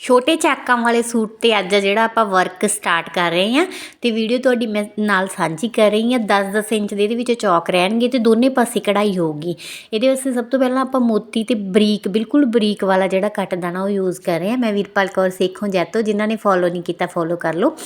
ਛੋਟੇ ਚਾਕਾਂ ਵਾਲੇ ਸੂਟ ਤੇ ਅੱਜ ਜਿਹੜਾ ਆਪਾਂ ਵਰਕ ਸਟਾਰਟ ਕਰ ਰਹੇ ਹਾਂ ਤੇ ਵੀਡੀਓ ਤੁਹਾਡੀ ਮੈਂ ਨਾਲ ਸਾਂਝੀ ਕਰ ਰਹੀ ਹਾਂ 10-10 ਇੰਚ ਦੇ ਇਹਦੇ ਵਿੱਚ ਚੌਕ ਰਹਿਣਗੇ ਤੇ ਦੋਨੇ ਪਾਸੇ ਕਢਾਈ ਹੋਊਗੀ। ਇਹਦੇ ਵਾਸਤੇ ਸਭ ਤੋਂ ਪਹਿਲਾਂ ਆਪਾਂ ਮੋਤੀ ਤੇ ਬਰੀਕ, ਬਿਲਕੁਲ ਬਰੀਕ ਵਾਲਾ ਜਿਹੜਾ ਕੱਟ ਦਾਣਾ ਉਹ ਯੂਜ਼ ਕਰ ਰਹੇ ਹਾਂ। ਮੈਂ ਵੀਰਪਾਲ ਕੌਰ ਸੇਖੋਂ ਜੈਤੋ, ਜਿਨ੍ਹਾਂ ਨੇ ਫੋਲੋ ਨਹੀਂ ਕੀਤਾ ਫੋਲੋ ਕਰ ਲਓ।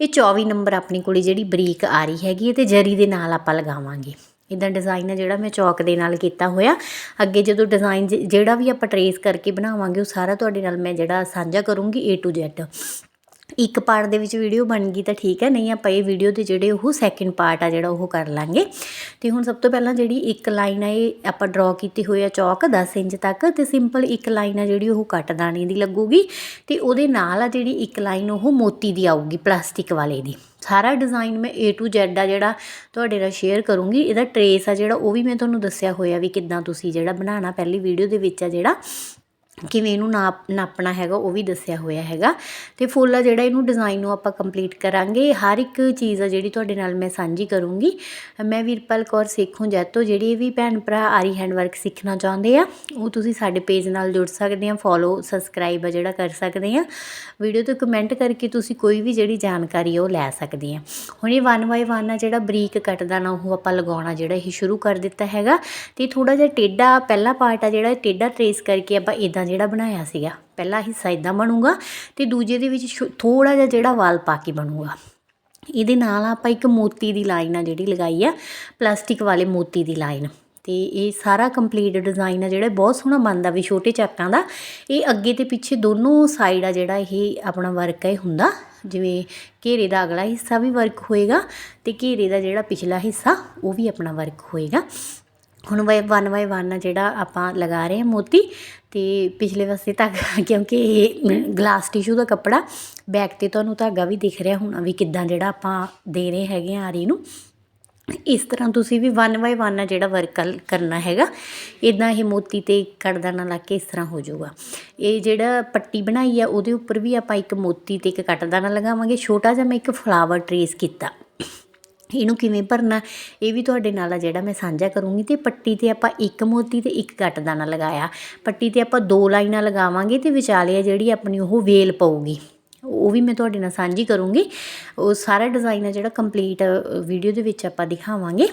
ਇਹ 24 ਨੰਬਰ ਆਪਣੀ ਕੋਲ ਜਿਹੜੀ ਬਰੀਕ ਆ ਰਹੀ ਹੈਗੀ ਹੈ ਤੇ ਜਰੀ ਦੇ ਨਾਲ ਆਪਾਂ ਲਗਾਵਾਂਗੇ। ਇਦਾਂ ਡਿਜ਼ਾਈਨ ਹੈ ਜਿਹੜਾ ਮੈਂ ਚੌਕ ਦੇ ਨਾਲ ਕੀਤਾ ਹੋਇਆ। ਅੱਗੇ ਜਦੋਂ ਡਿਜ਼ਾਈਨ ਜਿਹੜਾ ਵੀ ਆਪਾਂ ਟਰੇਸ ਕਰਕੇ ਬਣਾਵਾਂਗੇ, ਉਹ ਸਾਰਾ ਤੁਹਾਡੇ ਨਾਲ ਮੈਂ ਜਿਹੜਾ ਸਾਂਝਾ ਕਰੂੰਗੀ A to Z ਇੱਕ ਪਾਰਟ ਦੇ ਵਿੱਚ ਵੀਡੀਓ ਬਣ ਗਈ ਤਾਂ ਠੀਕ ਹੈ, ਨਹੀਂ ਆਪਾਂ ਇਹ ਵੀਡੀਓ ਦੇ ਜਿਹੜੇ ਉਹ ਸੈਕਿੰਡ ਪਾਰਟ ਆ ਜਿਹੜਾ ਉਹ ਕਰ ਲਾਂਗੇ। ਤੇ ਹੁਣ ਸਭ ਤੋਂ ਪਹਿਲਾਂ ਜਿਹੜੀ ਇੱਕ ਲਾਈਨ ਆ, ਇਹ ਆਪਾਂ ਡਰਾ ਕੀਤੀ ਹੋਈ ਆ ਚੌਕ 10 ਇੰਚ ਤੱਕ ਤੇ ਸਿੰਪਲ ਇੱਕ ਲਾਈਨ ਆ ਜਿਹੜੀ ਉਹ ਕੱਟ ਦਾਣੇ ਦੀ ਲੱਗੂਗੀ ਤੇ ਉਹਦੇ ਨਾਲ ਆ ਜਿਹੜੀ ਇੱਕ ਲਾਈਨ ਉਹ ਮੋਤੀ ਦੀ ਆਊਗੀ ਪਲਾਸਟਿਕ ਵਾਲੇ ਦੀ। ਸਾਰਾ ਡਿਜ਼ਾਈਨ ਮੈਂ A to Z ਆ ਜਿਹੜਾ ਤੁਹਾਡੇ ਨਾਲ ਸ਼ੇਅਰ ਕਰੂੰਗੀ। ਇਹਦਾ ਟਰੇਸ ਆ ਜਿਹੜਾ ਉਹ ਵੀ ਮੈਂ ਤੁਹਾਨੂੰ ਦੱਸਿਆ ਹੋਇਆ ਵੀ ਕਿੱਦਾਂ ਤੁਸੀਂ ਜਿਹੜਾ ਬਣਾਉਣਾ, ਪਹਿਲੀ ਵੀਡੀਓ ਦੇ ਵਿੱਚ ਆ ਜਿਹੜਾ। ਕਿਵੇਂ ਇਹਨੂੰ ਨਾਪ ਨਾਪਣਾ ਹੈਗਾ, ਉਹ ਵੀ ਦੱਸਿਆ ਹੋਇਆ ਹੈਗਾ। ਤੇ ਫੁੱਲ ਆ ਜਿਹੜਾ ਇਹਨੂੰ ਡਿਜ਼ਾਈਨ ਨੂੰ ਆਪਾਂ ਕੰਪਲੀਟ ਕਰਾਂਗੇ। ਹਰ ਇੱਕ ਚੀਜ਼ ਆ ਜਿਹੜੀ ਤੁਹਾਡੇ ਨਾਲ ਮੈਂ ਸਾਂਝੀ ਕਰੂੰਗੀ। ਮੈਂ ਵੀਰਪਾਲ ਕੌਰ ਸੇਖੋਂ ਜੈਤੋ, ਜਿਹੜੇ ਵੀ ਭੈਣ ਭਰਾ ਆਰੀ ਹੈਂਡਵਰਕ ਸਿੱਖਣਾ ਚਾਹੁੰਦੇ ਆ, ਉਹ ਤੁਸੀਂ ਸਾਡੇ ਪੇਜ ਨਾਲ ਜੁੜ ਸਕਦੇ ਆ ਫੋਲੋ ਸਬਸਕ੍ਰਾਈਬ ਆ ਜਿਹੜਾ ਕਰ ਸਕਦੇ ਆ। ਵੀਡੀਓ ਤੇ ਕਮੈਂਟ ਕਰਕੇ ਤੁਸੀਂ ਕੋਈ ਵੀ ਜਿਹੜੀ ਜਾਣਕਾਰੀ ਉਹ ਲੈ ਸਕਦੇ ਆ। ਹੁਣ ਇਹ 1 ਬਾਈ 1 ਆ ਜਿਹੜਾ ਬਰੀਕ ਕੱਟਦਾ ਨਾ, ਉਹ ਆਪਾਂ ਲਗਾਉਣਾ ਜਿਹੜਾ ਇਹ ਸ਼ੁਰੂ ਕਰ ਦਿੱਤਾ ਹੈਗਾ। ਤੇ ਥੋੜਾ ਜਿਹਾ ਟੇਡਾ ਪਹਿਲਾ ਪਾਰਟ ਆ ਜਿਹੜਾ ਟੇਡਾ ਟਰੇਸ ਕਰਕੇ ਆਪਾਂ ਇਦਾਂ ਜਿਹੜਾ ਬਣਾਇਆ ਸੀਗਾ, ਪਹਿਲਾ ਹਿੱਸਾ ਇਦਾਂ ਬਣੂਗਾ ਤੇ ਦੂਜੇ ਦੇ ਵਿੱਚ ਥੋੜਾ ਜਿਹਾ ਜਿਹੜਾ ਵਾਲ ਪਾ ਕੇ ਬਣੂਗਾ। ਇਹਦੇ ਨਾਲ ਆਪਾਂ ਇੱਕ ਮੋਤੀ ਦੀ ਲਾਈਨ ਆ ਜਿਹੜੀ ਲਗਾਈ ਆ, ਪਲਾਸਟਿਕ ਵਾਲੇ ਮੋਤੀ ਦੀ ਲਾਈਨ। ਤੇ ਇਹ ਸਾਰਾ ਕੰਪਲੀਟ ਡਿਜ਼ਾਈਨ ਆ ਜਿਹੜਾ ਬਹੁਤ ਸੋਹਣਾ ਬਣਦਾ ਵੀ ਛੋਟੇ ਚਾਕਾਂ ਦਾ। ਇਹ ਅੱਗੇ ਤੇ ਪਿੱਛੇ ਦੋਨੋਂ ਸਾਈਡ ਆ ਜਿਹੜਾ ਇਹ ਆਪਣਾ ਵਰਕ ਹੈ ਹੁੰਦਾ। ਜਿਵੇਂ ਘੇਰੇ ਦਾ ਅਗਲਾ ਹਿੱਸਾ ਵੀ ਵਰਕ ਹੋਏਗਾ ਤੇ ਘੇਰੇ ਦਾ ਜਿਹੜਾ ਪਿਛਲਾ ਹਿੱਸਾ, ਉਹ ਵੀ ਆਪਣਾ ਵਰਕ ਹੋਏਗਾ। ਹੁਣ ਵਾਈ 1 ਬਾਈ 1 ਜਿਹੜਾ ਆਪਾਂ ਲਗਾ ਰਹੇ ਹਾਂ ਮੋਤੀ। ਤੇ ਪਿਛਲੇ ਪਾਸੇ ਧਾਗਾ, ਕਿਉਂਕਿ ਇਹ ਗਲਾਸ ਟਿਸ਼ੂ ਦਾ ਕੱਪੜਾ ਬੈਕ ਤੇ ਤੁਹਾਨੂੰ ਧਾਗਾ ਵੀ ਦਿਖ ਰਿਹਾ ਹੋਣਾ ਵੀ ਕਿੱਦਾਂ ਜਿਹੜਾ ਆਪਾਂ ਦੇ ਰਹੇ ਹੈਗੇ ਆ ਆਰੀ ਨੂੰ। ਇਸ ਤਰ੍ਹਾਂ ਤੁਸੀਂ ਵੀ 1 ਬਾਈ 1 ਆ ਜਿਹੜਾ ਵਰਕ ਕਰਨਾ ਹੈਗਾ। ਇਦਾਂ ਇਹ ਮੋਤੀ ਤੇ ਕੜਦਾਨਾ ਲਾ ਕੇ ਇਸ ਤਰ੍ਹਾਂ ਹੋ ਜਾਊਗਾ। ਇਹ ਜਿਹੜਾ ਪੱਟੀ ਬਣਾਈ ਆ, ਉਹਦੇ ਉੱਪਰ ਵੀ ਆਪਾਂ ਇੱਕ ਮੋਤੀ ਤੇ ਇੱਕ ਕੱਟਦਾਨਾ ਲਗਾਵਾਂਗੇ। ਛੋਟਾ ਜਿਹਾ ਮੈਂ ਇੱਕ ਫਲਾਵਰ ਟਰੇਸ ਕੀਤਾ। ਇਹਨੂੰ ਕਿਵੇਂ ਭਰਨਾ, ਇਹ ਵੀ ਤੁਹਾਡੇ ਨਾਲ ਆ ਜਿਹੜਾ ਮੈਂ ਸਾਂਝਾ ਕਰੂੰਗੀ ਤੇ ਪੱਟੀ ਤੇ ਆਪਾਂ ਇੱਕ ਮੋਤੀ ਤੇ ਇੱਕ ਕੱਟਦਾਨਾ ਲਗਾਇਆ। ਪੱਟੀ ਤੇ ਆਪਾਂ ਦੋ ਲਾਈਨਾਂ ਲਗਾਵਾਂਗੇ ਤੇ ਵਿਚਾਲੇ ਜਿਹੜੀ ਆਪਣੀ ਉਹ ਵੇਲ ਪਊਗੀ। ਉਹ ਵੀ ਮੈਂ ਤੁਹਾਡੇ ਨਾਲ ਸਾਂਝੀ ਕਰੂੰਗੀ। ਉਹ ਸਾਰਾ ਡਿਜ਼ਾਈਨ ਆ ਜਿਹੜਾ ਕੰਪਲੀਟ ਵੀਡੀਓ ਦੇ ਵਿੱਚ ਆਪਾਂ ਦਿਖਾਵਾਂਗੇ।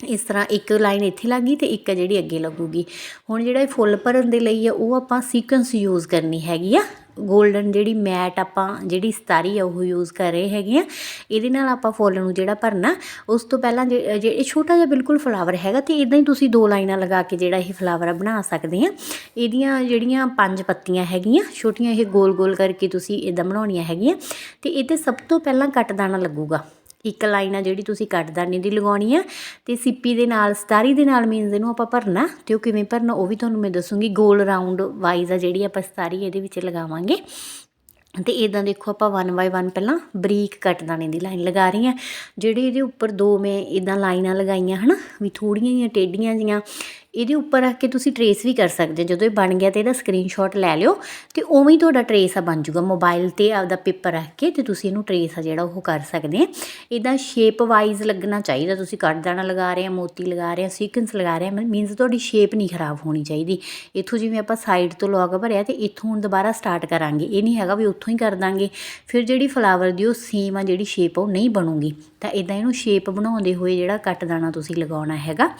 ਇਸ ਤਰ੍ਹਾਂ ਇੱਕ ਲਾਈਨ ਇੱਥੇ ਲੱਗੀ ਤੇ ਇੱਕ ਜਿਹੜੀ ਅੱਗੇ ਲੱਗੂਗੀ। ਹੁਣ ਜਿਹੜਾ ਇਹ ਫੁੱਲ ਭਰਨ ਦੇ ਲਈ ਆ, ਉਹ ਆਪਾਂ ਸੀਕੁਐਂਸ ਯੂਜ਼ ਕਰਨੀ ਹੈਗੀ ਆ। 골ਡਨ ਜਿਹੜੀ ਮੈਟ ਆਪਾਂ ਜਿਹੜੀ ਸਤਾਰੀ ਆ, ਉਹ ਯੂਜ਼ ਕਰ ਰਹੇ ਹੈਗੇ ਆ। ਇਹਦੇ ਨਾਲ ਆਪਾਂ ਫੁੱਲ ਨੂੰ ਜਿਹੜਾ ਭਰਨਾ, ਉਸ ਤੋਂ ਪਹਿਲਾਂ ਜੇ ਛੋਟਾ ਜਿਹਾ ਬਿਲਕੁਲ ਫਲਾਵਰ ਹੈਗਾ, ਤੇ ਇਦਾਂ ਹੀ ਤੁਸੀਂ ਦੋ ਲਾਈਨਾਂ ਲਗਾ ਕੇ ਜਿਹੜਾ ਇਹ ਫਲਾਵਰ ਬਣਾ ਸਕਦੇ ਆ। ਇਹਦੀਆਂ ਜਿਹੜੀਆਂ ਪੰਜ ਪੱਤੀਆਂ ਹੈਗੀਆਂ, ਛੋਟੀਆਂ ਇਹ ਗੋਲ ਗੋਲ ਕਰਕੇ ਤੁਸੀਂ ਇਦਾਂ ਬਣਾਉਣੀਆਂ ਹੈਗੀਆਂ, ਤੇ ਇਹ ਤੇ ਸਭ ਤੋਂ ਪਹਿਲਾਂ ਕੱਟ ਦਾਣਾ ਲੱਗੂਗਾ। ਇੱਕ ਲਾਈਨ ਆ ਜਿਹੜੀ ਤੁਸੀਂ ਕੱਟਦਾਨੀ ਦੀ ਲਗਾਉਣੀ ਆ, ਤੇ ਸਿੱਪੀ ਦੇ ਨਾਲ, ਸਤਾਰੀ ਦੇ ਨਾਲ ਮੀਨਸ ਇਹਨੂੰ ਆਪਾਂ ਭਰਨਾ, ਤੇ ਉਹ ਕਿਵੇਂ ਭਰਨਾ ਉਹ ਵੀ ਤੁਹਾਨੂੰ ਮੈਂ ਦੱਸੂਗੀ। ਗੋਲ ਰਾਉਂਡ ਵਾਈਜ਼ ਆ ਜਿਹੜੀ ਆਪਾਂ ਸਤਾਰੀ ਇਹਦੇ ਵਿੱਚ ਲਗਾਵਾਂਗੇ। ਤੇ ਇਦਾਂ ਦੇਖੋ ਆਪਾਂ 1 ਬਾਈ 1 ਪਹਿਲਾਂ ਬਰੀਕ ਕੱਟ ਦਾਣੇ ਦੀ ਲਾਈਨ ਲਗਾ ਰਹੀ ਆ। ਜਿਹੜੇ ਇਹਦੇ ਉੱਪਰ ਦੋ ਮੈਂ ਇਦਾਂ ਲਾਈਨਾਂ ਲਗਾਈਆਂ ਹਨਾ, ਵੀ ਥੋੜੀਆਂ ਜੀਆਂ ਟੇਡੀਆਂ ਜੀਆਂ ਇਹਦੇ ਉੱਪਰ ਰੱਖ ਕੇ ਤੁਸੀਂ ਟਰੇਸ ਵੀ ਕਰ ਸਕਦੇ ਜਦੋਂ ਇਹ ਬਣ ਗਿਆ ਤੇ ਇਹਦਾ ਸਕਰੀਨਸ਼ਾਟ ਲੈ ਲਿਓ ਤੇ ਉਵੇਂ ਹੀ ਤੁਹਾਡਾ ਟਰੇਸ ਆ ਬਣ ਜਾਊਗਾ। ਮੋਬਾਈਲ ਤੇ ਆਪਦਾ ਪੇਪਰ ਰੱਖ ਕੇ ਤੇ ਤੁਸੀਂ ਇਹਨੂੰ ਟਰੇਸ ਆ ਜਿਹੜਾ ਉਹ ਕਰ ਸਕਦੇ ਆ ਇਹਦਾ ਸ਼ੇਪ ਵਾਈਜ਼ ਲੱਗਣਾ ਚਾਹੀਦਾ। ਤੁਸੀਂ ਕੱਟ ਦਾਣਾ ਲਗਾ ਰਹੇ ਆ ਮੋਤੀ ਲਗਾ ਰਹੇ ਆ ਸੀਕੁਐਂਸ ਲਗਾ ਰਹੇ ਆ ਮੀਨਸ ਤੁਹਾਡੀ ਸ਼ੇਪ ਨਹੀਂ ਖਰਾਬ ਹੋਣੀ ਚਾਹੀਦੀ। ਇੱਥੋਂ ਜਿਵੇਂ ਆਪਾਂ ਸਾਈਡ ਤੋਂ ਲੌਗ ਭਰਿਆ ਤੇ ਇੱਥੋਂ ਹੁਣ ਦੁਬਾਰਾ ਸਟਾਰਟ ਕਰਾਂਗੇ। ਇਹ ਨਹੀਂ ਹੈਗਾ ਵੀ ਉੱਥੋਂ ਹੀ ਕਰ ਦਾਂਗੇ। ਫਿਰ ਜਿਹੜੀ ਫਲਾਵਰ ਦੀ ਉਹ ਸੇਮ ਆ ਜਿਹੜੀ ਸ਼ੇਪ ਉਹ ਨਹੀਂ ਬਣੂਗੀ। ਤਾਂ ਇਦਾਂ ਇਹਨੂੰ ਸ਼ੇਪ ਬਣਾਉਂਦੇ ਹੋਏ ਜਿਹੜਾ ਕੱਟ ਦਾਣਾ ਤੁਸੀਂ ਲਗਾਉਣਾ ਹੈਗਾ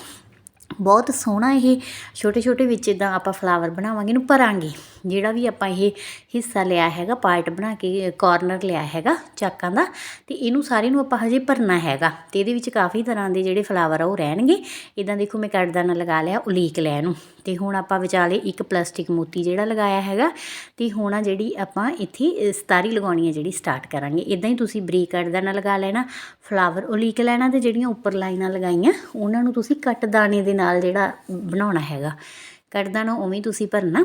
ਬਹੁਤ ਸੋਹਣਾ ਇਹ। ਛੋਟੇ ਛੋਟੇ ਵਿੱਚ ਇਦਾਂ ਆਪਾਂ ਫਲਾਵਰ ਬਣਾਵਾਂਗੇ ਇਹਨੂੰ ਭਰਾਂਗੇ। ਜਿਹੜਾ ਵੀ ਆਪਾਂ ਇਹ ਹਿੱਸਾ ਲਿਆ ਹੈਗਾ ਪਾਰਟ ਬਣਾ ਕੇ ਕਾਰਨਰ ਲਿਆ ਹੈਗਾ ਚਾਕਾਂ ਦਾ, ਤੇ ਇਹਨੂੰ ਸਾਰੇ ਨੂੰ ਆਪਾਂ ਹਜੇ ਭਰਨਾ ਹੈਗਾ। ਤੇ ਇਹਦੇ ਵਿੱਚ ਕਾਫੀ ਤਰ੍ਹਾਂ ਦੇ ਜਿਹੜੇ ਫਲਾਵਰ ਆ ਉਹ ਰਹਿਣਗੇ। ਇਦਾਂ ਦੇਖੋ ਮੈਂ ਕੱਟਦਾਨਾ ਲਗਾ ਲਿਆ ਉਲੀਕ ਲੈ ਨੂੰ। ਤੇ ਹੁਣ ਆਪਾਂ ਵਿਚਾਲੇ ਇੱਕ ਪਲਾਸਟਿਕ ਮੋਤੀ ਜਿਹੜਾ ਲਗਾਇਆ ਹੈਗਾ, ਤੇ ਹੁਣ ਆ ਜਿਹੜੀ ਆਪਾਂ ਇੱਥੇ ਸਤਾਰੀ ਲਗਾਉਣੀ ਹੈ ਜਿਹੜੀ ਸਟਾਰਟ ਕਰਾਂਗੇ। ਇਦਾਂ ਹੀ ਤੁਸੀਂ ਬਰੀਕ ਕੱਟਦਾਨਾ ਲਗਾ ਲੈਣਾ ਫਲਾਵਰ ਉਲੀਕ ਲੈਣਾ ਤੇ ਜਿਹੜੀਆਂ ਉੱਪਰ ਲਾਈਨਾਂ ਲਗਾਈਆਂ, ਉਹਨਾਂ ਨੂੰ ਤੁਸੀਂ ਕੱਟ ਦੇ ਨਾਲ ਜਿਹੜਾ ਬਣਾਉਣਾ ਹੈਗਾ। ਕੱਟਦਾਨਾ ਉਵੇਂ ਤੁਸੀਂ ਭਰਨਾ।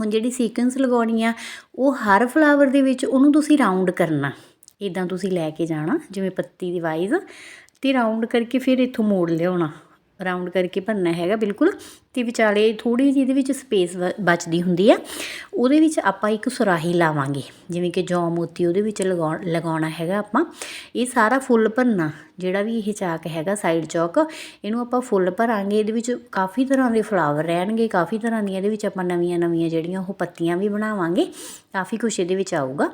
ਹੁਣ ਜਿਹੜੀ ਸੀਕੁਐਂਸ ਲਗਾਉਣੀ ਆ, ਉਹ ਹਰ ਫਲਾਵਰ ਦੇ ਵਿੱਚ ਉਹਨੂੰ ਤੁਸੀਂ ਰਾਉਂਡ ਕਰਨਾ। ਇਦਾਂ ਤੁਸੀਂ ਲੈ ਕੇ ਜਾਣਾ, ਜਿਵੇਂ ਪੱਤੀ ਦੀ ਵਾਈਜ਼ ਤੇ ਰਾਉਂਡ ਕਰਕੇ ਫਿਰ ਇੱਥੋਂ ਮੋੜ ਲਿਆਉਣਾ। ਰਾਉਂਡ ਕਰਕੇ ਭਰਨਾ ਹੈਗਾ, ਬਿਲਕੁਲ। ਤੇ ਵਿਚਾਲੇ ਥੋੜੀ ਜਿਹੀ ਇਹਦੇ ਵਿੱਚ ਸਪੇਸ ਬਚਦੀ ਹੁੰਦੀ ਆ। ਉਹਦੇ ਵਿੱਚ ਆਪਾਂ ਇੱਕ ਸੁਰਾਹੀ ਲਾਵਾਂਗੇ, ਜਿਵੇਂ ਕਿ ਜੌਂ ਮੋਤੀ ਉਹਦੇ ਵਿੱਚ ਲਗਾਉ ਲਗਾਉਣਾ ਹੈਗਾ ਆਪਾਂ। ਇਹ ਸਾਰਾ ਫੁੱਲ ਭਰਨਾ, ਜਿਹੜਾ ਵੀ ਇਹ ਚਾਕ ਹੈਗਾ ਸਾਈਡ ਚੌਕ ਇਹਨੂੰ ਆਪਾਂ ਫੁੱਲ ਭਰਾਂਗੇ। ਇਹਦੇ ਵਿੱਚ ਕਾਫੀ ਤਰ੍ਹਾਂ ਦੇ ਫਲਾਵਰ ਰਹਿਣਗੇ, ਕਾਫੀ ਤਰ੍ਹਾਂ ਦੀਆਂ ਇਹਦੇ ਵਿੱਚ ਆਪਾਂ ਨਵੀਆਂ ਨਵੀਆਂ ਜਿਹੜੀਆਂ ਉਹ ਪੱਤੀਆਂ ਵੀ ਬਣਾਵਾਂਗੇ। ਕਾਫੀ ਕੁਛ ਇਹਦੇ ਵਿੱਚ ਆਊਗਾ।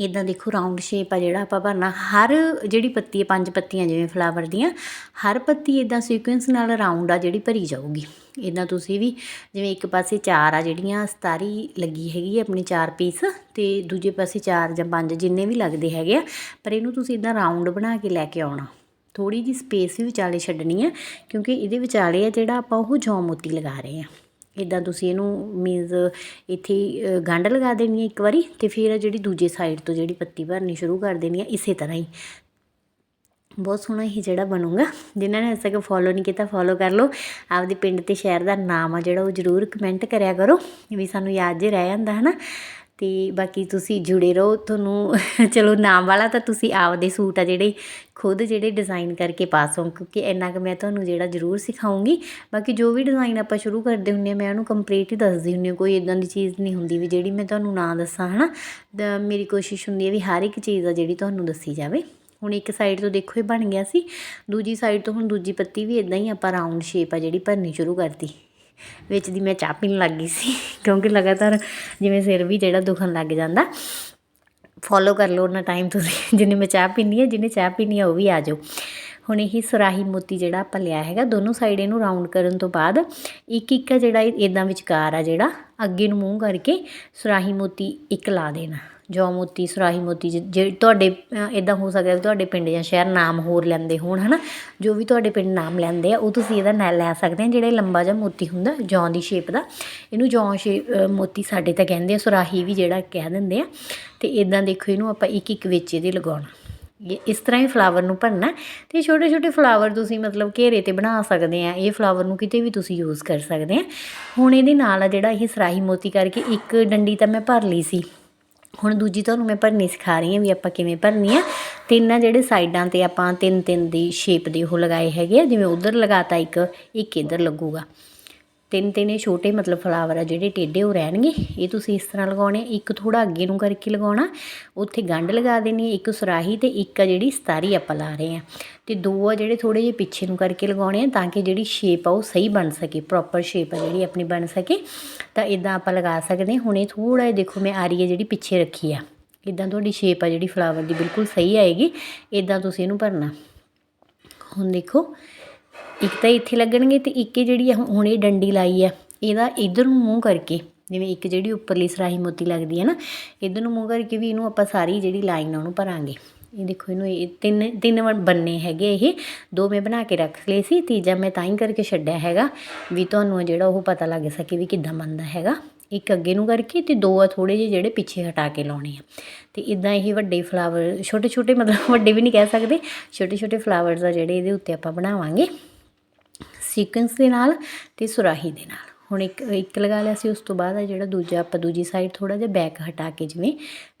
ਇਦਾਂ ਦੇਖੋ ਰਾਉਂਡ ਸ਼ੇਪ ਆ ਜਿਹੜਾ ਆਪਾਂ ਭਰਨਾ, ਹਰ ਜਿਹੜੀ ਪੱਤੀ ਹੈ ਪੰਜ ਪੱਤੀਆਂ ਜਿਵੇਂ ਫਲਾਵਰ ਦੀਆਂ, ਹਰ ਪੱਤੀ ਇਦਾਂ ਸੀਕੁਐਂਸ ਨਾਲ ਰਾਉਂਡ ਆ ਜਿਹੜੀ ਭਰੀ ਜਾਊਗੀ। ਇਦਾਂ ਤੁਸੀਂ ਵੀ ਜਿਵੇਂ ਇੱਕ ਪਾਸੇ ਚਾਰ ਆ ਜਿਹੜੀਆਂ, ਸਤਾਰੀ ਲੱਗੀ ਹੈਗੀ ਹੈ ਆਪਣੀ ਚਾਰ ਪੀਸ ਤੇ ਦੂਜੇ ਪਾਸੇ ਚਾਰ ਜਾਂ ਪੰਜ ਜਿੰਨੇ ਵੀ ਲੱਗਦੇ ਹੈਗੇ ਆ, ਪਰ ਇਹਨੂੰ ਤੁਸੀਂ ਇਦਾਂ ਰਾਉਂਡ ਬਣਾ ਕੇ ਲੈ ਕੇ ਆਉਣਾ। ਥੋੜੀ ਜੀ ਸਪੇਸ ਵੀ ਵਿਚਾਲੇ ਛੱਡਣੀ ਆ, ਕਿਉਂਕਿ ਇਹਦੇ ਵਿਚਾਲੇ ਆ ਜਿਹੜਾ ਆਪਾਂ ਉਹ ਜੌਂ ਮੋਤੀ ਲਗਾ ਰਹੇ ਆ। ਇੱਦਾਂ ਤੁਸੀਂ ਇਹਨੂੰ ਮੀਨਜ਼ ਇੱਥੇ ਗੰਢ ਲਗਾ ਦੇਣੀ ਹੈ ਇੱਕ ਵਾਰੀ ਤੇ ਫਿਰ ਜਿਹੜੀ ਦੂਜੇ ਸਾਈਡ ਤੋਂ ਜਿਹੜੀ ਪੱਤੀ ਭਰਨੀ ਸ਼ੁਰੂ ਕਰ ਦੇਣੀ ਹੈ ਇਸੇ ਤਰ੍ਹਾਂ ਹੀ। ਬਹੁਤ ਸੋਹਣਾ ਇਹ ਜਿਹੜਾ ਬਣੂਗਾ। ਜਿਨ੍ਹਾਂ ਨੇ ਅਜੇ ਤੱਕ ਫੋਲੋ ਨਹੀਂ ਕੀਤਾ ਫੋਲੋ ਕਰ ਲਓ। ਆਪਦੇ ਪਿੰਡ ਤੇ ਸ਼ਹਿਰ ਦਾ ਨਾਮ ਆ ਜਿਹੜਾ, ਉਹ ਜ਼ਰੂਰ ਕਮੈਂਟ ਕਰਿਆ ਕਰੋ ਵੀ ਸਾਨੂੰ ਯਾਦ ਜੇ ਰਹਿ ਜਾਂਦਾ ਹੈ ਅਤੇ ਬਾਕੀ ਤੁਸੀਂ ਜੁੜੇ ਰਹੋ। ਤੁਹਾਨੂੰ ਚਲੋ ਨਾਮ ਵਾਲਾ ਤਾਂ ਤੁਸੀਂ ਆਪਦੇ ਸੂਟ ਆ ਜਿਹੜੇ ਖੁਦ ਜਿਹੜੇ ਡਿਜ਼ਾਈਨ ਕਰਕੇ ਪਾ ਸਕੋ ਕਿਉਂਕਿ ਇੰਨਾ ਕੁ ਮੈਂ ਤੁਹਾਨੂੰ ਜਿਹੜਾ ਜ਼ਰੂਰ ਸਿਖਾਉਂਗੀ। ਬਾਕੀ ਜੋ ਵੀ ਡਿਜ਼ਾਈਨ ਆਪਾਂ ਸ਼ੁਰੂ ਕਰਦੇ ਹੁੰਨੇ ਆ, ਮੈਂ ਉਹਨੂੰ ਕੰਪਲੀਟ ਹੀ ਦੱਸਦੀ ਹੁੰਨੀ ਆ। ਕੋਈ ਇਦਾਂ ਦੀ ਚੀਜ਼ ਨਹੀਂ ਹੁੰਦੀ ਵੀ ਜਿਹੜੀ ਮੈਂ ਤੁਹਾਨੂੰ ਨਾ ਦੱਸਾਂ, ਹਨਾ? ਤਾਂ ਮੇਰੀ ਕੋਸ਼ਿਸ਼ ਹੁੰਦੀ ਹੈ ਵੀ ਹਰ ਇੱਕ ਚੀਜ਼ ਆ ਜਿਹੜੀ ਤੁਹਾਨੂੰ ਦੱਸੀ ਜਾਵੇ। ਹੁਣ ਇੱਕ ਸਾਈਡ ਤੋਂ ਦੇਖੋ ਇਹ ਬਣ ਗਿਆ ਸੀ, ਦੂਜੀ ਸਾਈਡ ਤੋਂ ਹੁਣ ਦੂਜੀ ਪੱਤੀ ਵੀ ਇਦਾਂ ਹੀ ਆਪਾਂ ਰਾਉਂਡ ਸ਼ੇਪ ਆ ਜਿਹੜੀ ਭਰਨੀ ਸ਼ੁਰੂ ਕਰਤੀ। ਵਿੱਚ ਦੀ ਮੈਂ ਚਾਹ ਪੀਣ ਲੱਗ ਗਈ ਸੀ, ਕਿਉਂਕਿ ਲਗਾਤਾਰ ਜਿਵੇਂ ਸਿਰ ਵੀ ਜਿਹੜਾ ਦੁਖਣ ਲੱਗ ਜਾਂਦਾ ਫੋਲੋ ਕਰ ਲਓ ਉਹਨਾਂ ਟਾਈਮ ਤੁਸੀਂ, ਜਿੰਨੇ ਮੈਂ ਚਾਹ ਪੀਣੀ ਹੈ ਜਿਹਨੇ ਚਾਹ ਪੀਣੀ ਹੈ ਉਹ ਵੀ ਆ ਜਾਓ। ਹੁਣ ਇਹ ਸੁਰਾਹੀ ਮੋਤੀ ਜਿਹੜਾ ਆਪਾਂ ਲਿਆ ਹੈਗਾ, ਦੋਨੋਂ ਸਾਈਡ ਇਹਨੂੰ ਰਾਉਂਡ ਕਰਨ ਤੋਂ ਬਾਅਦ ਇੱਕ ਇੱਕ ਜਿਹੜਾ ਇਦਾਂ ਵਿਚਕਾਰ ਆ ਜਿਹੜਾ, ਅੱਗੇ ਨੂੰ ਮੂੰਹ ਕਰਕੇ ਸੁਰਾਹੀ ਮੋਤੀ ਇੱਕ ਲਾ ਦੇਣਾ। ਜੌ ਮੋਤੀ, ਸੁਰਾਹੀ ਮੋਤੀ, ਜੇ ਤੁਹਾਡੇ ਇੱਦਾਂ ਹੋ ਸਕਦਾ ਵੀ ਤੁਹਾਡੇ ਪਿੰਡ ਜਾਂ ਸ਼ਹਿਰ ਨਾਮ ਹੋਰ ਲੈਂਦੇ ਹੋਣ ਹੈ ਨਾ ਜੋ ਵੀ ਤੁਹਾਡੇ ਪਿੰਡ ਨਾਮ ਲੈਂਦੇ ਆ, ਉਹ ਤੁਸੀਂ ਇਹਦਾ ਨਾਂ, ਲੈ ਸਕਦੇ ਆ, ਜਿਹੜਾ ਲੰਬਾ ਜਿਹਾ ਮੋਤੀ ਹੁੰਦਾ, ਜੌਂ ਦੀ ਸ਼ੇਪ ਦਾ। ਇਹਨੂੰ ਜੌਂ ਸ਼ੇਪ ਮੋਤੀ ਸਾਡੇ ਤਾਂ ਕਹਿੰਦੇ ਆ, ਸੁਰਾਹੀ ਵੀ ਜਿਹੜਾ ਕਹਿ ਦਿੰਦੇ ਆ। ਤੇ ਇਦਾਂ ਦੇਖੋ ਇਹਨੂੰ ਆਪਾਂ ਇੱਕ ਇੱਕ ਵਿੱਚ ਇਹਦੇ ਲਗਾਉਣਾ। ਇਹ ਇਸ ਤਰ੍ਹਾਂ ਹੀ ਫਲਾਵਰ ਨੂੰ ਭਰਨਾ ਤੇ ਛੋਟੇ ਛੋਟੇ ਫਲਾਵਰ ਤੁਸੀਂ ਮਤਲਬ ਘੇਰੇ ਤੇ ਬਣਾ ਸਕਦੇ ਆ। ਇਹ ਫਲਾਵਰ ਨੂੰ ਕਿਤੇ ਵੀ ਤੁਸੀਂ ਯੂਜ਼ ਕਰ ਸਕਦੇ ਆ। ਹੁਣ ਇਹਦੇ ਨਾਲ ਆ ਜਿਹੜਾ ਇਹ ਸਰਾਹੀ ਮੋਤੀ ਕਰਕੇ ਇੱਕ ਡੰਡੀ ਤਾਂ ਮੈਂ ਭਰ ਲਈ ਸੀ। ਹੁਣ ਦੂਜੀ ਤੁਹਾਨੂੰ ਮੈਂ ਭਰਨੀ ਸਿਖਾ ਰਹੀ ਹਾਂ ਵੀ ਆਪਾਂ ਕਿਵੇਂ ਭਰਨੀ ਆ। ਤਿੰਨ ਆ ਜਿਹੜੇ ਸਾਈਡਾਂ ਤੇ ਆਪਾਂ ਤਿੰਨ ਤਿੰਨ ਦੀ ਸ਼ੇਪ ਦੇ ਉਹ ਲਗਾਏ ਹੈਗੇ ਆ, ਜਿਵੇਂ ਉਧਰ ਲਗਾਤਾ ਇੱਕ ਇੱਕ ਇੱਧਰ ਲੱਗੂਗਾ। ਤਿੰਨ ਤਿੰਨ ਇਹ ਛੋਟੇ ਮਤਲਬ ਫਲਾਵਰ ਆ ਜਿਹੜੇ ਟੇਢੇ ਉਹ ਰਹਿਣਗੇ, ਇਹ ਤੁਸੀਂ ਇਸ ਤਰ੍ਹਾਂ ਲਗਾਉਣੇ ਇੱਕ ਥੋੜਾ ਅੱਗੇ ਨੂੰ ਕਰਕੇ ਲਗਾਉਣਾ, ਉੱਥੇ ਗੰਢ ਲਗਾ ਦੇਣੀ ਇੱਕ ਸੁਰਾਹੀ ਤੇ ਇੱਕ ਆ ਜਿਹੜੀ ਸਤਾਰੀ ਆਪਾਂ ਲਾ ਰਹੇ ਆ। ਤੇ ਦੋ ਆ ਜਿਹੜੇ ਥੋੜੇ ਜਿਹੇ ਪਿੱਛੇ ਨੂੰ ਕਰਕੇ ਲਗਾਉਣੇ ਆ ਤਾਂ ਕਿ ਜਿਹੜੀ ਸ਼ੇਪ ਆ ਉਹ ਸਹੀ ਬਣ ਸਕੇ ਪ੍ਰੋਪਰ ਸ਼ੇਪ ਆ ਜਿਹੜੀ ਆਪਣੀ ਬਣ ਸਕੇ। ਤਾਂ ਇਦਾਂ ਆਪਾਂ ਲਗਾ ਸਕਦੇ ਹਾਂ। ਹੁਣ ਇਹ ਥੋੜਾ ਜਿਹਾ ਦੇਖੋ, ਮੈਂ ਆਰੀ ਹੈ ਜਿਹੜੀ ਪਿੱਛੇ ਰੱਖੀ ਆ। ਇਦਾਂ ਤੁਹਾਡੀ ਸ਼ੇਪ ਆ ਜਿਹੜੀ ਫਲਾਵਰ ਦੀ ਬਿਲਕੁਲ ਸਹੀ ਆਏਗੀ। ਇਦਾਂ ਤੁਸੀਂ ਇਹਨੂੰ ਭਰਨਾ। ਹੁਣ ਦੇਖੋ, ਇੱਕ ਤਾਂ ਇੱਥੇ ਲੱਗਣਗੇ ਤੇ ਇੱਕ ਇਹ ਜਿਹੜੀ ਹੁਣ ਇਹ ਡੰਡੀ ਲਾਈ ਆ, ਇਹਦਾ ਇਧਰ ਨੂੰ ਮੂੰਹ ਕਰਕੇ, ਜਿਵੇਂ ਇੱਕ ਜਿਹੜੀ ਉੱਪਰਲੀ ਸਰਾਹੀ ਮੋਤੀ ਲੱਗਦੀ ਹੈ ਨਾ, ਇਧਰ ਨੂੰ ਮੂੰਹ ਕਰਕੇ ਵੀ ਇਹਨੂੰ ਆਪਾਂ ਸਾਰੀ ਜਿਹੜੀ ਲਾਈਨ ਆ ਉਹਨੂੰ ਭਰਾਂਗੇ। ਇਹ ਦੇਖੋ ਇਹਨੂੰ ਇਹ ਤਿੰਨ ਤਿੰਨ ਬੰਨੇ ਹੈਗੇ ਇਹ। ਦੋ ਮੈਂ ਬਣਾ ਕੇ ਰੱਖ ਲਏ ਸੀ, ਤੀਜਾ ਮੈਂ ਤਾਂ ਹੀ ਕਰਕੇ ਛੱਡਿਆ ਹੈਗਾ ਵੀ ਤੁਹਾਨੂੰ ਜਿਹੜਾ ਉਹ ਪਤਾ ਲੱਗ ਸਕੇ ਵੀ ਕਿੱਦਾਂ ਬਣਦਾ ਹੈਗਾ। ਇੱਕ ਅੱਗੇ ਨੂੰ ਕਰਕੇ ਤੇ ਦੋ ਆ ਥੋੜੇ ਜਿਹੇ ਜਿਹੜੇ ਪਿੱਛੇ ਹਟਾ ਕੇ ਲਾਉਣੇ ਆ। ਤੇ ਇਦਾਂ ਇਹ ਵੱਡੇ ਫਲਾਵਰ ਛੋਟੇ ਛੋਟੇ ਮਤਲਬ ਵੱਡੇ ਵੀ ਨਹੀਂ ਕਹਿ ਸਕਦੇ ਛੋਟੇ ਛੋਟੇ ਫਲਾਵਰਸ ਆ ਜਿਹੜੇ ਇਹਦੇ ਉੱਤੇ ਆਪਾਂ ਬਣਾਵਾਂਗੇ। ਸੀਕੁਐਂਸ ਦੇ ਨਾਲ ਤੇ ਸੁਰਾਹੀ ਦੇ ਨਾਲ। ਹੁਣ ਇੱਕ ਇੱਕ ਲਗਾ ਲਿਆ ਸੀ, ਉਸ ਤੋਂ ਬਾਅਦ ਆ ਜਿਹੜਾ ਦੂਜਾ, ਆਪਾਂ ਦੂਜੀ ਸਾਈਡ ਥੋੜਾ ਜਿਹਾ ਬੈਕ ਹਟਾ ਕੇ ਜਿਵੇਂ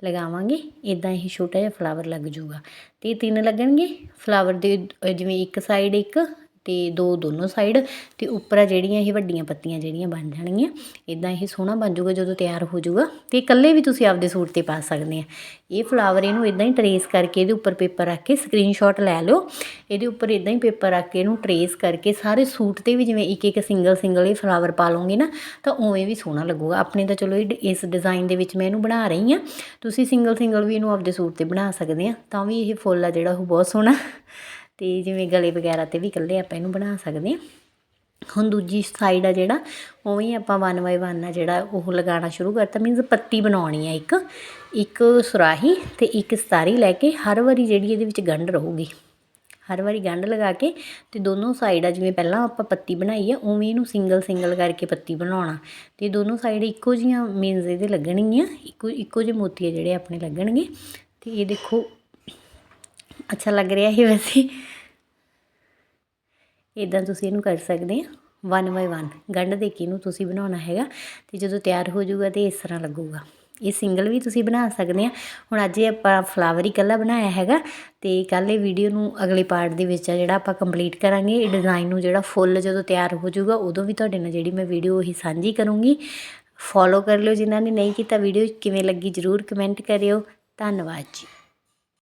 ਲਗਾਵਾਂਗੇ ਇਦਾਂ ਇਹ ਛੋਟਾ ਜਿਹਾ ਫਲਾਵਰ ਲੱਗ ਜਾਊਗਾ। ਤੇ ਤਿੰਨ ਲੱਗਣਗੇ ਫਲਾਵਰ ਦੇ ਜਿਵੇਂ ਇੱਕ ਸਾਈਡ ਇੱਕ ਅਤੇ ਦੋ ਦੋਨੋਂ ਸਾਈਡ ਅਤੇ ਉੱਪਰ ਜਿਹੜੀਆਂ ਇਹ ਵੱਡੀਆਂ ਪੱਤੀਆਂ ਜਿਹੜੀਆਂ ਬਣ ਜਾਣਗੀਆਂ ਇਦਾਂ ਇਹ ਸੋਹਣਾ ਬਣ ਜਾਊਗਾ ਜਦੋਂ ਤਿਆਰ ਹੋ ਜਾਊਗਾ ਅਤੇ ਇਕੱਲੇ ਵੀ ਤੁਸੀਂ ਆਪਦੇ ਸੂਟ ਤੇ ਪਾ ਸਕਦੇ ਆ। ਇਹ ਫਲਾਵਰ ਇਹਨੂੰ ਇਦਾਂ ਹੀ ਟਰੇਸ ਕਰਕੇ ਇਹਦੇ ਉੱਪਰ ਪੇਪਰ ਰੱਖ ਕੇ ਸਕਰੀਨਸ਼ਾਟ ਲੈ ਲਿਓ। ਇਹਦੇ ਉੱਪਰ ਇਦਾਂ ਹੀ ਪੇਪਰ ਰੱਖ ਕੇ ਇਹਨੂੰ ਟਰੇਸ ਕਰਕੇ ਸਾਰੇ ਸੂਟ ਤੇ ਵੀ ਜਿਵੇਂ ਇੱਕ ਇੱਕ ਸਿੰਗਲ ਸਿੰਗਲ ਇਹ ਫਲਾਵਰ ਪਾ ਲਓਗੇ ਨਾ, ਤਾਂ ਉਵੇਂ ਵੀ ਸੋਹਣਾ ਲੱਗੂਗਾ। ਆਪਣੇ ਤਾਂ ਚਲੋ ਇਹ ਇਸ ਡਿਜ਼ਾਈਨ ਦੇ ਵਿੱਚ ਮੈਂ ਇਹਨੂੰ ਬਣਾ ਰਹੀ ਆ ਤੁਸੀਂ ਸਿੰਗਲ ਸਿੰਗਲ ਵੀ ਇਹਨੂੰ ਆਪਦੇ ਸੂਟ ਤੇ ਬਣਾ ਸਕਦੇ ਆ, ਤਾਂ ਵੀ ਇਹ ਫੁੱਲ ਆ ਜਿਹੜਾ ਉਹ ਬਹੁਤ ਸੋਹਣਾ। ਤੇ ਜਿਵੇਂ ਗਲੇ ਵਗੈਰਾ ਤੇ ਵੀ ਇਕੱਲੇ ਆਪਾਂ ਇਹਨੂੰ ਬਣਾ ਸਕਦੇ ਹਾਂ। ਹੁਣ ਦੂਜੀ ਸਾਈਡ ਆ ਜਿਹੜਾ, ਉਵੇਂ ਹੀ ਆਪਾਂ ਵਨ ਬਾਈ ਵਨ ਆ ਜਿਹੜਾ ਉਹ ਲਗਾਉਣਾ ਸ਼ੁਰੂ ਕਰਤਾ ਮੀਨਸ ਪੱਤੀ ਬਣਾਉਣੀ ਆ ਇੱਕ ਇੱਕ ਸੁਰਾਹੀ ਤੇ ਇੱਕ ਸਤਾਰੀ ਲੈ ਕੇ ਹਰ ਵਾਰੀ ਜਿਹੜੀ ਇਹਦੇ ਵਿੱਚ ਗੰਢ ਰਹੂਗੀ। ਹਰ ਵਾਰੀ ਗੰਢ ਲਗਾ ਕੇ ਤੇ ਦੋਨੋਂ ਸਾਈਡ ਆ, ਜਿਵੇਂ ਪਹਿਲਾਂ ਆਪਾਂ ਪੱਤੀ ਬਣਾਈ ਆ, ਉਵੇਂ ਇਹਨੂੰ ਸਿੰਗਲ ਸਿੰਗਲ ਕਰਕੇ ਪੱਤੀ ਬਣਾਉਣਾ। ਤੇ ਦੋਨੋਂ ਸਾਈਡ ਇੱਕੋ ਜੀਆਂ ਮੀਨਸ ਇਹਦੇ ਲੱਗਣਗੀਆਂ, ਇੱਕੋ ਇੱਕੋ ਜਿਹੇ ਮੋਤੀ ਆ ਜਿਹੜੇ ਆਪਣੇ ਲੱਗਣਗੇ। ਤੇ ਇਹ ਦੇਖੋ, ਅੱਛਾ ਲੱਗ ਰਿਹਾ ਹੈ ਵੈਸੇ। ਇਦਾਂ ਤੁਸੀਂ ਇਹਨੂੰ ਕਰ ਸਕਦੇ ਆ। ਵਨ ਬਾਈ ਵਨ ਗੰਢ ਦੇ ਕੇ ਇਹਨੂੰ ਤੁਸੀਂ ਬਣਾਉਣਾ ਹੈਗਾ ਤੇ ਜਦੋਂ ਤਿਆਰ ਹੋ ਜਾਊਗਾ ਤੇ ਇਸ ਤਰ੍ਹਾਂ ਲੱਗੂਗਾ। ਇਹ ਸਿੰਗਲ ਵੀ ਤੁਸੀਂ ਬਣਾ ਸਕਦੇ ਆ। ਹੁਣ ਅੱਜ ਆਪਾਂ ਫਲਾਵਰ ਹੀ ਇਕੱਲਾ ਬਣਾਇਆ ਹੈਗਾ ਤੇ ਕੱਲ੍ਹ ਇਹ ਵੀਡੀਓ ਨੂੰ ਅਗਲੇ ਪਾਰਟ ਦੇ ਵਿੱਚ ਆ ਜਿਹੜਾ ਆਪਾਂ ਕੰਪਲੀਟ ਕਰਾਂਗੇ। ਇਹ ਡਿਜ਼ਾਈਨ ਨੂੰ ਜਿਹੜਾ ਫੁੱਲ ਜਦੋਂ ਤਿਆਰ ਹੋ ਜਾਊਗਾ ਉਦੋਂ ਵੀ ਤੁਹਾਡੇ ਨਾਲ ਜਿਹੜੀ ਮੈਂ ਵੀਡੀਓ ਉਹੀ ਸਾਂਝੀ ਕਰੂੰਗੀ। ਫੋਲੋ ਕਰ ਲਿਓ ਜਿਨ੍ਹਾਂ ਨੇ ਨਹੀਂ ਕੀਤਾ ਵੀਡੀਓ ਕਿਵੇਂ ਲੱਗੀ ਜਰੂਰ ਕਮੈਂਟ ਕਰਿਓ। ਧੰਨਵਾਦ ਜੀ।